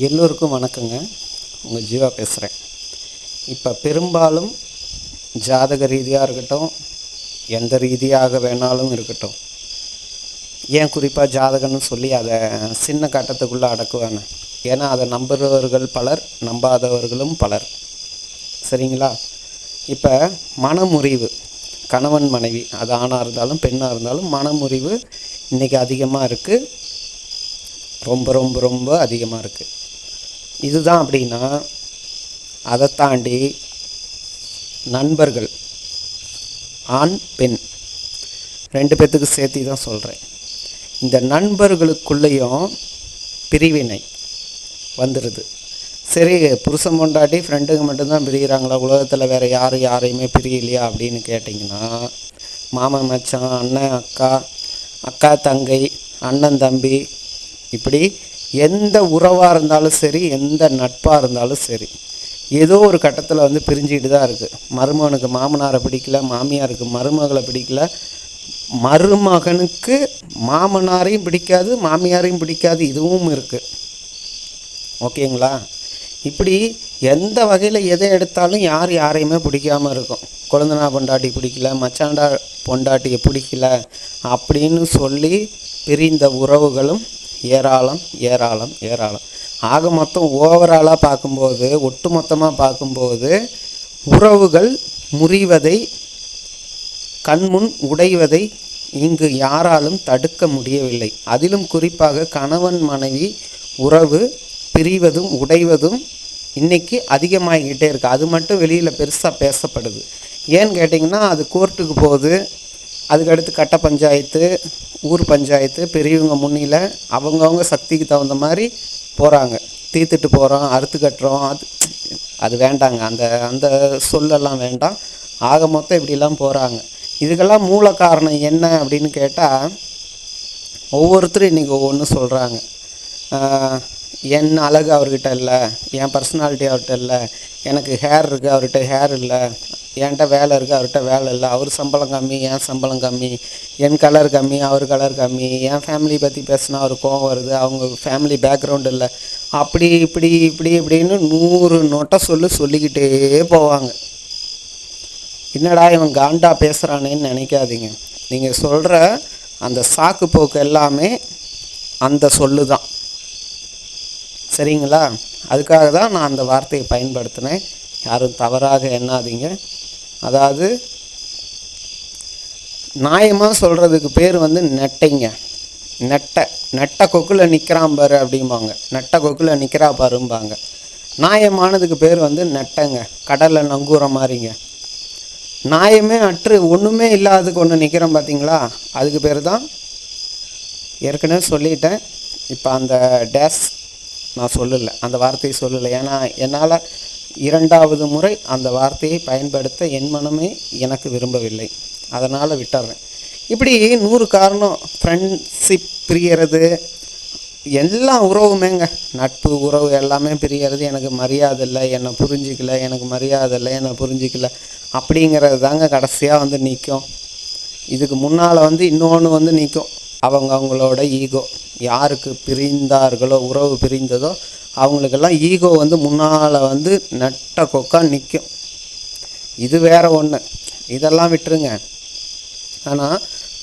எல்லோருக்கும் வணக்கங்க. உங்கள் ஜீவா பேசுகிறேன் இப்போ பெரும்பாலும் ஜாதக ரீதியாக இருக்கட்டும் எந்த ரீதியாக வேணாலும் இருக்கட்டும் ஏன் குறிப்பாக ஜாதகம்னு சொல்லி அதை சின்ன கட்டத்துக்குள்ளே அடக்குவாங்க. ஏன்னா அதை நம்புகிறவர்கள் பலர் நம்பாதவர்களும் பலர். சரிங்களா? இப்போ மனமுறிவு கணவன் மனைவி அது ஆணாக இருந்தாலும் பெண்ணாக இருந்தாலும் மனமுறிவு இன்றைக்கி அதிகமாக இருக்குது ரொம்ப ரொம்ப ரொம்ப அதிகமாக இருக்குது இதுதான் அப்படின்னா அதை தாண்டி நண்பர்கள் ஆண் பெண் ரெண்டு பேர்த்துக்கு சேர்த்து தான் சொல்கிறேன் இந்த நண்பர்களுக்குள்ளேயும் பிரிவினை வந்துடுது சரி புருஷன் பொண்டாட்டி ஃப்ரெண்டுங்க மட்டும்தான் பிரிகிறாங்களா? உலகத்தில் வேறு யாரும் யாரையுமே பிரியலையா அப்படின்னு கேட்டிங்கன்னா மாமன் மச்சான் அண்ணன் அக்கா அக்கா தங்கை அண்ணன் தம்பி இப்படி எந்த உறவாக இருந்தாலும் சரி எந்த நட்பாக இருந்தாலும் சரி ஏதோ ஒரு கட்டத்தில் வந்து பிரிஞ்சுக்கிட்டு தான் இருக்குது மருமகனுக்கு மாமனாரை பிடிக்கல மாமியாருக்கு மருமகளை பிடிக்கல மருமகனுக்கு மாமனாரையும் பிடிக்காது மாமியாரையும் பிடிக்காது இதுவும் இருக்குது ஓகேங்களா இப்படி எந்த வகையில் எதை எடுத்தாலும் யார் யாரையுமே பிடிக்காமல் இருக்கும். குழந்தனா பொண்டாட்டி பிடிக்கல மச்சாண்டா பொண்டாட்டியை பிடிக்கல அப்படின்னு சொல்லி பிரிந்த உறவுகளும் ஏராளம் ஏராளம் ஏராளம். ஆக மொத்தம் ஓவராலாக பார்க்கும்போது ஒட்டுமொத்தமாக பார்க்கும்போது உறவுகள் முறிவதை கண்முன் உடைவதை இங்கு யாராலும் தடுக்க முடியவில்லை. அதிலும் குறிப்பாக கணவன் மனைவி உறவு பிரிவதும் உடைவதும் இன்றைக்கி அதிகமாகிக்கிட்டே இருக்குது அது மட்டும் வெளியில் பெருசாக பேசப்படுது. ஏன்னு கேட்டிங்கன்னா அது கோர்ட்டுக்கு போகுது. அதுக்கடுத்து கட்ட பஞ்சாயத்து ஊர் பஞ்சாயத்து பெரியவங்க முன்னில அவங்கவுங்க சக்திக்கு தகுந்த மாதிரி போகிறாங்க தீர்த்துட்டு போகிறோம் அறுத்து கட்டுறோம் அது அது வேண்டாங்க. அந்த அந்த சொல்லெல்லாம் வேண்டாம். ஆக மொத்தம் இப்படிலாம் போகிறாங்க இதுக்கெல்லாம் மூல காரணம் என்ன அப்படின்னு கேட்டால் ஒவ்வொருத்தரும் இன்றைக்கி ஒவ்வொன்று சொல்கிறாங்க என் அழகு அவர்கிட்ட இல்லை என் பர்சனாலிட்டி அவர்கிட்ட இல்லை எனக்கு ஹேர் இருக்குது அவர்கிட்ட ஹேர் இல்லை என்கிட்ட வேலை இருக்குது அவர்கிட்ட வேலை இல்லை. அவர் சம்பளம் கம்மி என் சம்பளம் கம்மி என் கலர் கம்மி அவர் கலர் கம்மி. என் ஃபேமிலி பற்றி பேசினா அவர் கோவம் வருது. அவங்க ஃபேமிலி பேக்ரவுண்ட் இல்லை. அப்படி இப்படி இப்படி இப்படின்னு நூறு நொட்டை சொல்லு சொல்லிக்கிட்டே போவாங்க. என்னடா இவன் காண்டா பேசுகிறானேன்னு நினைக்காதீங்க. நீங்கள் சொல்கிற அந்த சாக்கு போக்கு எல்லாமே அந்த சொல்லு தான் சரிங்களா? அதுக்காக தான் நான் அந்த வார்த்தையை பயன்படுத்தினேன். யாரும் தவறாக எண்ணாதீங்க. அதாவது நியாயமாக சொல்கிறதுக்கு பேர் வந்து நெட்டைங்க. நெட்டை நெட்டை கொக்கில் நிற்கிறான் பாரு அப்படிம்பாங்க. நெட்டை கொக்கில் நிற்கிறா பாரும்பாங்க. நியாயமானதுக்கு பேர் வந்து நெட்டைங்க. கடலில் நங்கூற மாதிரிங்க நியாயமே அற்று ஒன்றுமே இல்லாததுக்கு ஒன்று நிற்கிறோம் பார்த்தீங்களா அதுக்கு பேர் தான் ஏற்கனவே சொல்லிட்டேன். இப்போ அந்த டேஸ் நான் சொல்லலை. அந்த வார்த்தையை சொல்லலை. ஏன்னா என்னால் இரண்டாவது முறை அந்த வார்த்தையை பயன்படுத்த என் மனமே எனக்கு விரும்பவில்லை. அதனால் விட்டுறேன். இப்படி நூறு காரணம் ஃப்ரெண்ட்ஷிப் பிரியறது எல்லா உறவுமேங்க. நட்பு உறவு எல்லாமே பிரியறது எனக்கு மரியாதை இல்லை என்னை புரிஞ்சிக்கல எனக்கு மரியாதை இல்லை என்னை புரிஞ்சிக்கல அப்படிங்கிறது தாங்க கடைசியாக வந்து நிற்கும் இதுக்கு முன்னால் வந்து இன்னொன்று வந்து நிற்கும் அவங்க அவங்களோட ஈகோ யாருக்கு பிரிந்தார்களோ உறவு பிரிந்ததோ அவங்களுக்கெல்லாம் ஈகோ வந்து முன்னால் வந்து நட்ட கொக்கா நிற்கும் இது வேறு ஒன்று இதெல்லாம் விட்டுருங்க. ஆனால்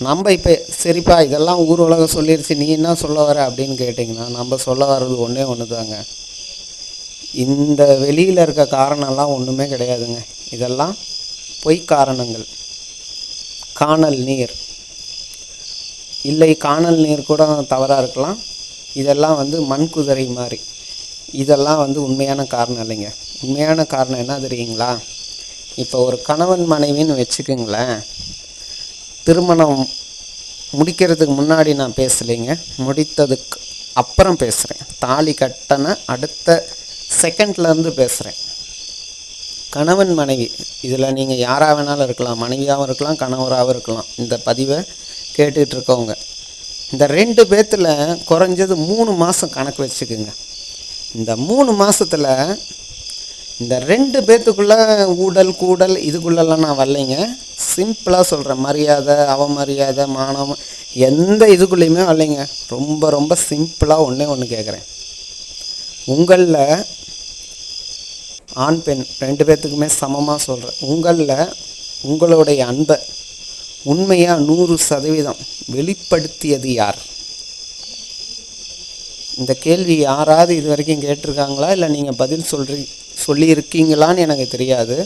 நம்ம இப்போ சரிப்பா இதெல்லாம் ஊர் உலகம் சொல்லிருச்சு நீ என்ன சொல்ல வர அப்படின்னு கேட்டிங்கன்னா நம்ம சொல்ல வர்றது ஒன்றே ஒன்று தாங்க இந்த வெளியில் இருக்க காரணம்லாம் ஒன்றுமே கிடையாதுங்க. இதெல்லாம் பொய் காரணங்கள். காணல் நீர். இல்லை காணல் நீர் கூட தவறாக இருக்கலாம். இதெல்லாம் வந்து மண் குதிரை மாதிரி. இதெல்லாம் வந்து உண்மையான காரணம் இல்லைங்க. உண்மையான காரணம் என்ன தெரியுங்களா? இப்போ ஒரு கணவன் மனைவின்னு வச்சுக்கோங்களேன். திருமணம் முடிக்கிறதுக்கு முன்னாடி நான் பேசலைங்க. முடித்ததுக்கு அப்புறம் பேசுகிறேன் தாலி கட்டன அடுத்த செகண்ட்லேருந்து பேசுகிறேன் கணவன் மனைவி இதில் நீங்கள் யாராக வேணாலும் இருக்கலாம். மனைவியாகவும் இருக்கலாம் கணவராகவும் இருக்கலாம். இந்த பதிவை கேட்டுக்கிட்டு இருக்கவங்க. இந்த ரெண்டு பேர்த்தில் குறைஞ்சது மூணு மாதம் கணக்கு வச்சுக்கோங்க. இந்த மூணு மாதத்தில் இந்த ரெண்டு பேர்த்துக்குள்ளே ஊடல் கூடல் இதுக்குள்ளெல்லாம் நான் வரலைங்க. சிம்பிளாக சொல்கிறேன் மரியாதை அவமரியாதை மானம் எந்த இதுக்குள்ளேயுமே வரலைங்க. ரொம்ப ரொம்ப சிம்பிளாக ஒன்றே ஒன்று கேட்குறேன் உங்களில் ஆண் பெண் ரெண்டு பேர்த்துக்குமே சமமாக சொல்கிறேன் உங்களில் உங்களுடைய அன்பை உண்மையாக நூறு சதவீதம் வெளிப்படுத்தியது யார்? இந்த கேள்வி யாராவது இது வரைக்கும் கேட்டிருக்காங்களா? இல்லை நீங்கள் பதில் சொல்றீ சொல்லியிருக்கீங்களான்னு எனக்கு தெரியாது.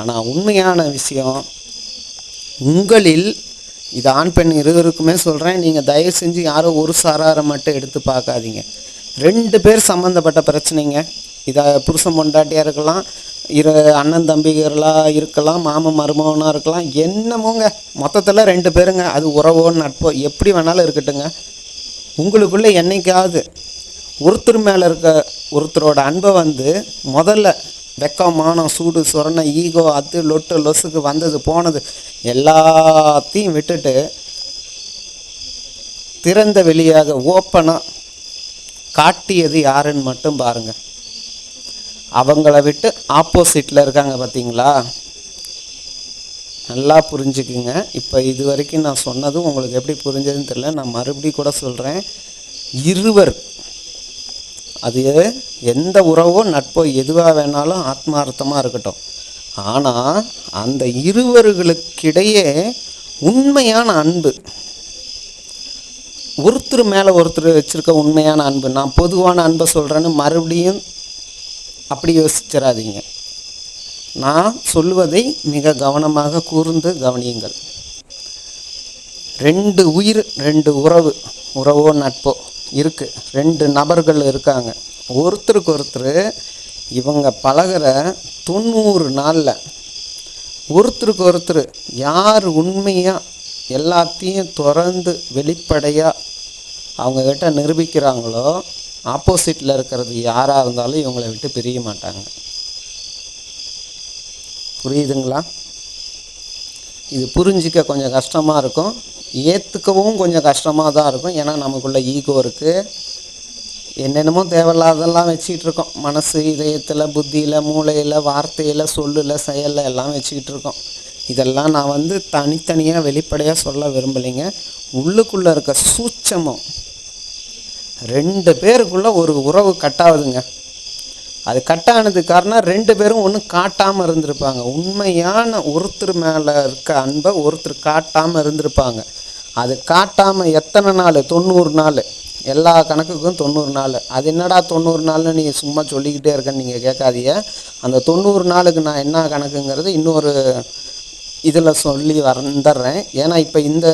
ஆனால் உண்மையான விஷயம் உங்களில் இது ஆண் பெண் இருவருக்குமே சொல்கிறேன் நீங்கள் தயவு செஞ்சு யாரோ ஒரு சாராரை மட்டும் எடுத்து பார்க்காதீங்க. ரெண்டு பேர் சம்மந்தப்பட்ட பிரச்சனைங்க. இதை புருஷன் பொண்டாட்டியாக இருக்கலாம் இரு அண்ணன் தம்பிகளாக இருக்கலாம் மாமன் மருமகனாக இருக்கலாம் என்னமோங்க. மொத்தத்தில் ரெண்டு பேருங்க. அது உறவோ நட்போ எப்படி வேணாலும் இருக்கட்டுங்க. உங்களுக்குள்ளே என்னைக்காவது ஒருத்தர் மேலே இருக்க ஒருத்தரோட அன்பை வந்து முதல்ல வெக்கம் மானம் சூடு சொரணை ஈகோ அது லொட்டு லொசுக்கு வந்தது போனது எல்லாத்தையும் விட்டுட்டு திறந்த வெளியாக ஓப்பனாக காட்டியது யாருன்னு மட்டும் பாருங்கள் அவங்கள விட்டு ஆப்போசிட்டில் இருக்காங்க பார்த்தீங்களா நல்லா புரிஞ்சுக்குங்க. இப்போ இது வரைக்கும் நான் சொன்னது உங்களுக்கு எப்படி புரிஞ்சதுன்னு தெரியல. நான் மறுபடியும் கூட சொல்கிறேன் இருவர் அது எந்த உறவோ நட்போ எதுவாக வேணாலும் ஆத்மார்த்தமாக இருக்கட்டும். ஆனால் அந்த இருவர்களுக்கிடையே உண்மையான அன்பு. ஒருத்தர் மேலே ஒருத்தர் வச்சுருக்க உண்மையான அன்பு. நான் பொதுவான அன்பை சொல்கிறேன்னு மறுபடியும் அப்படி யோசிச்சிடாதீங்க நான் சொல்லுவதை மிக கவனமாக கூர்ந்து கவனியுங்கள். ரெண்டு உயிர் ரெண்டு உறவு உறவோ நட்போ இருக்குது ரெண்டு நபர்கள் இருக்காங்க. ஒருத்தருக்கு ஒருத்தர் இவங்க பழகுற தொண்ணூறு நாளில் ஒருத்தருக்கு ஒருத்தர் யார் உண்மையாக எல்லாத்தையும் திறந்து வெளிப்படையாக அவங்கக்கிட்ட நிரூபிக்கிறாங்களோ ஆப்போசிட்டில் இருக்கிறது யாராக இருந்தாலும் இவங்களை விட்டு பிரிய மாட்டாங்க. புரியுதுங்களா? இது புரிஞ்சிக்க கொஞ்சம் கஷ்டமாக இருக்கும். ஏற்றுக்கவும் கொஞ்சம் கஷ்டமாக தான் இருக்கும். ஏன்னா நமக்குள்ள ஈகோ இருக்குது என்னென்னமோ தேவையில்லாதெல்லாம் வச்சுக்கிட்டு இருக்கோம் மனசு இதயத்தில் புத்தியில் மூளையில் வார்த்தையில் சொல்லில் செயலில் எல்லாம் வச்சுக்கிட்டு இருக்கோம் இதெல்லாம் நான் வந்து தனித்தனியாக வெளிப்படையாக சொல்ல விரும்பலைங்க. உள்ளுக்குள்ளே இருக்க சூட்சமம். ரெண்டு பேருக்குள்ளே ஒரு உறவு கட்டாகுதுங்க. அது கட்டானது காரணம் ரெண்டு பேரும் ஒன்றும் காட்டாமல் இருந்திருப்பாங்க. உண்மையான ஒருத்தர் மேலே இருக்க அன்பை ஒருத்தர் காட்டாமல் இருந்திருப்பாங்க. அது காட்டாமல் எத்தனை நாள்? தொண்ணூறு நாள். எல்லா கணக்குக்கும் தொண்ணூறு நாள். அது என்னடா தொண்ணூறு நாள்னு நீங்கள் சும்மா சொல்லிக்கிட்டே இருக்கேன்னு நீங்கள் கேட்காதீங்க. அந்த தொண்ணூறு நாளுக்கு நான் என்ன கணக்குங்கிறது இன்னொரு இதில் சொல்லி வந்துடுறேன் ஏன்னா இப்போ இந்த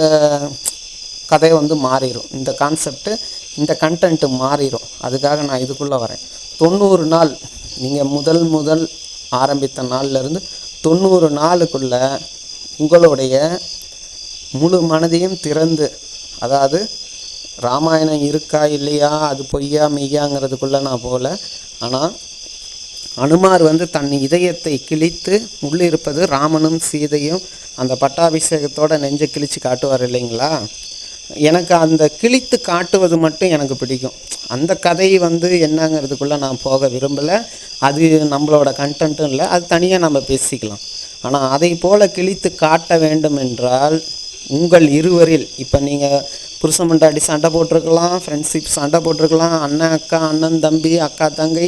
கதை வந்து மாறிடும் இந்த கான்செப்ட்டு இந்த கண்டென்ட்டு மாறிடும் அதுக்காக நான் இதுக்குள்ளே வரேன். தொண்ணூறு நாள் நீங்கள் முதல் முதல் ஆரம்பித்த நாள்லேருந்து தொண்ணூறு நாளுக்குள்ள உங்களுடைய முழு மனதையும் திறந்து அதாவது ராமாயணம் இருக்கா இல்லையா அது பொய்யா மெய்யாங்கிறதுக்குள்ளே நான் போகல. ஆனால் அனுமார் வந்து தன் இதயத்தை கிழித்து உள்ளிருப்பது ராமனும் சீதையும் அந்த பட்டாபிஷேகத்தோட நெஞ்சை கிழித்து காட்டுவார் இல்லைங்களா? எனக்கு அந்த கிழித்து காட்டுவது மட்டும் எனக்கு பிடிக்கும். அந்த கதை வந்து என்னங்கிறதுக்குள்ளே நான் போக விரும்பலை. அது நம்மளோட கண்டென்ட்டும் இல்லை. அது தனியாக நம்ம பேசிக்கலாம். ஆனால் அதை போல் கிழித்து காட்ட வேண்டும் என்றால் உங்கள் இருவரில் இப்போ நீங்கள் புருஷன் மண்டாடி சண்டை போட்டிருக்கலாம் ஃப்ரெண்ட்ஷிப் சண்டை போட்டிருக்கலாம் அண்ணன் அக்கா அண்ணன் தம்பி அக்கா தங்கை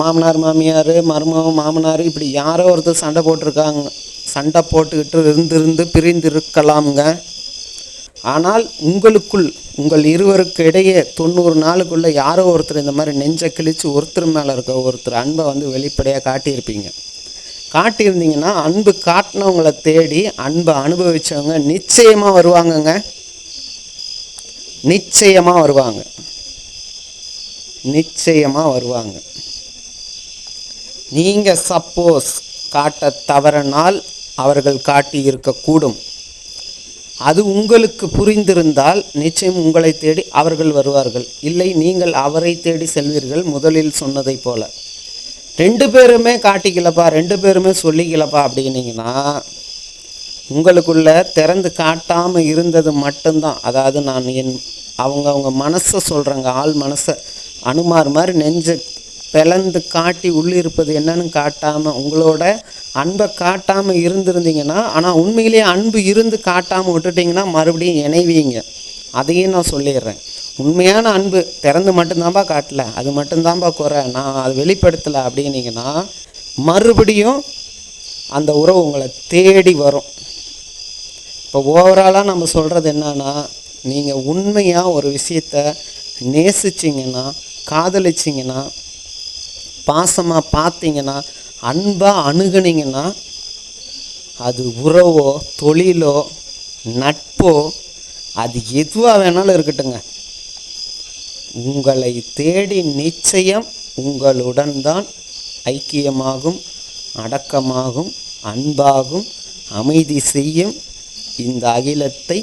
மாமனார் மாமியார் மருமகம் மாமனார் இப்படி யாரோ ஒருத்தர் சண்டை போட்டிருக்காங்க சண்டை போட்டுக்கிட்டு இருந்திருந்து பிரிந்திருக்கலாமுங்க. ஆனால் உங்களுக்குள் உங்கள் இருவருக்கு இடையே தொண்ணூறு நாளுக்குள்ளே யாரோ ஒருத்தர் இந்த மாதிரி நெஞ்சை கிழித்து ஒருத்தர் மேலே இருக்க ஒருத்தர் அன்பை வந்து வெளிப்படையாக காட்டியிருப்பீங்க. காட்டியிருந்தீங்கன்னா அன்பு காட்டினவங்களை தேடி அன்பை அனுபவித்தவங்க நிச்சயமாக வருவாங்கங்க. நிச்சயமாக வருவாங்க. நிச்சயமாக வருவாங்க. நீங்கள் சப்போஸ் காட்ட தவறனால் அவர்கள் காட்டி இருக்கக்கூடும் அது உங்களுக்கு புரிந்திருந்தால் நிச்சயம் உங்களை தேடி அவர்கள் வருவார்கள். இல்லை நீங்கள் அவரை தேடி செல்வீர்கள் முதலில் சொன்னதைப் போல. ரெண்டு பேருமே காட்டிக்கலப்பா ரெண்டு பேருமே சொல்லிக்கலப்பா அப்படின்னீங்கன்னா உங்களுக்குள்ள திறந்து காட்டாமல் இருந்தது மட்டும்தான். அதாவது நான் என் அவங்க அவங்க மனசை சொல்கிறேங்க ஆள் மனசை அனுமார் மாதிரி நெஞ்சு பிளந்து காட்டி உள்ளிருப்பது என்னன்னு காட்டாமல் உங்களோட அன்பை காட்டாமல் இருந்திருந்தீங்கன்னா ஆனால் உண்மையிலேயே அன்பு இருந்து காட்டாமல் விட்டுட்டிங்கன்னா மறுபடியும் இணைவீங்க. அதையும் நான் சொல்லிடுறேன். உண்மையான அன்பு திறந்து மட்டும்தான்பா காட்டல அது மட்டும்தான்பா குறை. நான் அது வெளிப்படுத்தலை அப்படின்னீங்கன்னா மறுபடியும் அந்த உறவு உங்களை தேடி வரும். இப்போ ஓவராலாக நம்ம சொல்கிறது என்னன்னா நீங்கள் உண்மையாக ஒரு விஷயத்த நேசிச்சிங்கன்னா காதலிச்சிங்கன்னா பாசமாக பார்த்தீங்கன்னா அன்பாக அணுகுனீங்கன்னா அது உறவோ தொழிலோ நட்போ அது எதுவாக வேணாலும் இருக்கட்டுங்க உங்களை தேடி நிச்சயம் உங்களுடன் தான் ஐக்கியமாகும் அடக்கமாகும் அன்பாகும் அமைதி செய்யும் இந்த அகிலத்தை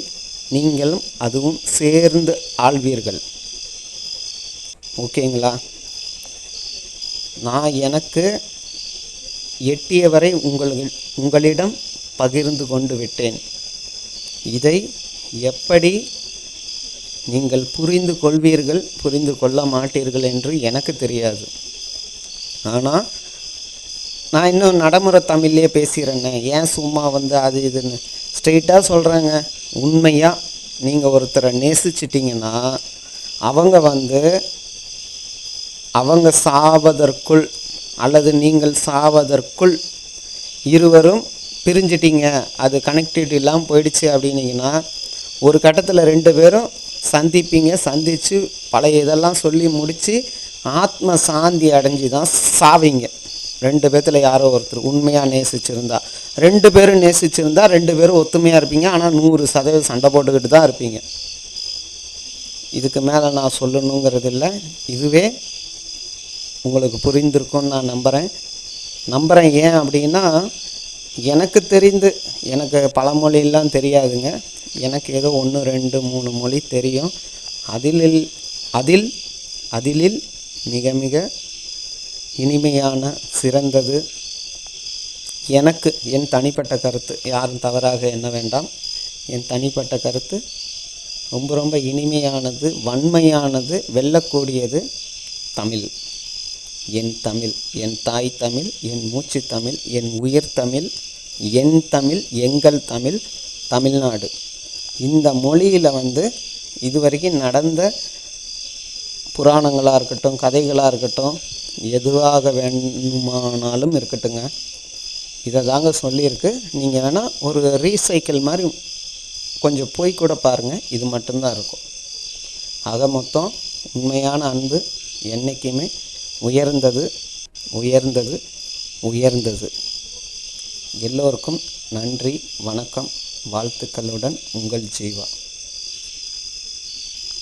நீங்களும் அதுவும் சேர்ந்து ஆள்வீர்கள். ஓகேங்களா? நான் எனக்கு எட்டியவரை உங்கள் உங்களிடம் பகிர்ந்து கொண்டு விட்டேன். இதை எப்படி நீங்கள் புரிந்து கொள்வீர்கள் புரிந்து கொள்ள மாட்டீர்கள் என்று எனக்கு தெரியாது. ஆனால் நான் இன்னும் நடைமுறை தமிழ்லேயே பேசிக்கிறேன்னே ஏன் சும்மா வந்து அது இதுன்னு? ஸ்ட்ரெயிட்டாக சொல்கிறேங்க உண்மையாக நீங்கள் ஒருத்தரை நேசிச்சிட்டிங்கன்னா அவங்க வந்து அவங்க சாவதற்குள் அல்லது நீங்கள் சாவதற்குள் இருவரும் பிரிஞ்சிட்டிங்க. அது கனெக்டிவிட்டி இல்லாமல் போயிடுச்சு அப்படின்னீங்கன்னா ஒரு கட்டத்தில் ரெண்டு பேரும் சந்திப்பீங்க. சந்தித்து பழைய இதெல்லாம் சொல்லி முடித்து ஆத்ம சாந்தி அடைஞ்சு தான் சாவீங்க. ரெண்டு பேர்த்துல யாரோ ஒருத்தர் உண்மையாக நேசிச்சிருந்தா. ரெண்டு பேரும் நேசிச்சிருந்தா ரெண்டு பேரும் ஒத்துமையாக இருப்பீங்க. ஆனால் நூறு சதவீதம் சண்டை போட்டுக்கிட்டு தான் இருப்பீங்க. இதுக்கு மேலே நான் சொல்லணுங்கிறது இல்லை. இதுவே உங்களுக்கு புரிந்திருக்கும்னு நான் நம்புகிறேன் நம்புகிறேன் ஏன் அப்படின்னா எனக்கு தெரிந்து எனக்கு பல மொழியெல்லாம் தெரியாதுங்க. எனக்கு ஏதோ ஒன்று ரெண்டு மூணு மொழி தெரியும். அதிலில் அதில் அதிலில் மிக மிக இனிமையான சிறந்தது. எனக்கு என் தனிப்பட்ட கருத்து யாரும் தவறாக எண்ண வேண்டாம். என் தனிப்பட்ட கருத்து ரொம்ப ரொம்ப இனிமையானது வன்மையானது வெல்லக்கூடியது தமிழ். என் தமிழ் என் தாய் தமிழ் என் மூச்சு தமிழ் என் உயிர் தமிழ் என் தமிழ் எங்கள் தமிழ் தமிழ்நாடு. இந்த மொழியில் வந்து இதுவரைக்கும் நடந்த புராணங்களாக இருக்கட்டும் கதைகளாக இருக்கட்டும் எதுவாக வேணுமானாலும் இருக்கட்டுங்க. இதை தாங்க சொல்லியிருக்கு. நீங்கள் வேணால் ஒரு ரீசைக்கிள் மாதிரி கொஞ்சம் போய் கூட பாருங்கள் இது மட்டும்தான் இருக்கும். ஆக மொத்தம் உண்மையான அன்பு என்றைக்குமே உயர்ந்தது உயர்ந்தது உயர்ந்தது. எல்லோருக்கும் நன்றி வணக்கம் வாழ்த்துக்களுடன் உங்கள் ஜீவா.